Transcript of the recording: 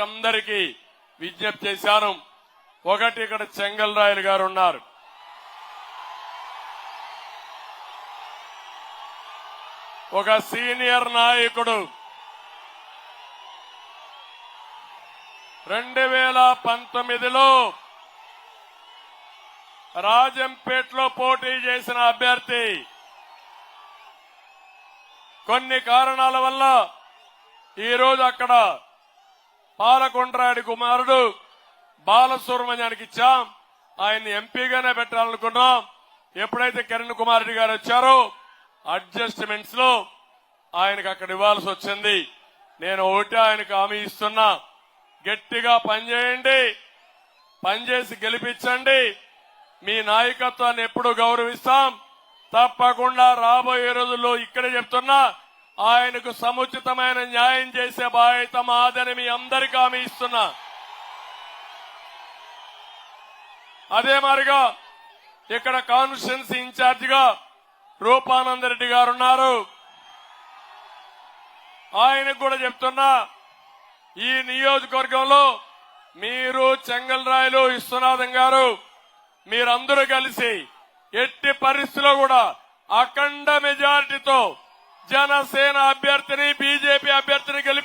అందరికీ విజ్ఞప్తి చేశాను. ఒకటి ఇక్కడ చెంగల్ రాయలు గారు ఉన్నారు. ఒక సీనియర్ నాయకుడు రెండు వేల పంతొమ్మిదిలో రాజంపేటలో పోటీ చేసిన అభ్యర్థి. కొన్ని కారణాల వల్ల ఈరోజు అక్కడ పాలకొండ్రాయుడు కుమారుడు బాలసుబ్రహ్మణ్యానికి ఇచ్చాం. ఆయన్ని ఎంపీగానే పెట్టాలనుకున్నాం. ఎప్పుడైతే కిరణ్ కుమార్ రెడ్డి గారు వచ్చారో అడ్జస్ట్మెంట్స్లో ఆయనకు అక్కడ ఇవ్వాల్సి వచ్చింది. నేను ఒకటి ఆయనకు హామీ ఇస్తున్నా. గట్టిగా పనిచేయండి. పనిచేసి గెలిపించండి. మీ నాయకత్వాన్ని ఎప్పుడు గౌరవిస్తాం. తప్పకుండా రాబోయే రోజుల్లో ఇక్కడే చెప్తున్నా. ఆయనకు సముచితమైన న్యాయం చేసే బాధ్యత మాదని మీ అందరికీ హామీ ఇస్తున్నా. అదే మారిగా ఇక్కడ కాన్స్టిట్యున్సీ ఇన్ఛార్జిగా రూపానందరెడ్డి గారు ఉన్నారు. ఆయనకు కూడా చెప్తున్నా ఈ నియోజకవర్గంలో మీరు చెంగల్రాయలు విశ్వనాథం గారు మీరందరూ కలిసి ఎట్టి పరిస్థితిలో కూడా అఖండ మెజారిటీతో జనసేన అభ్యర్థిని బీజేపీ అభ్యర్థిని గెలిపించమని మిమ్మల్ని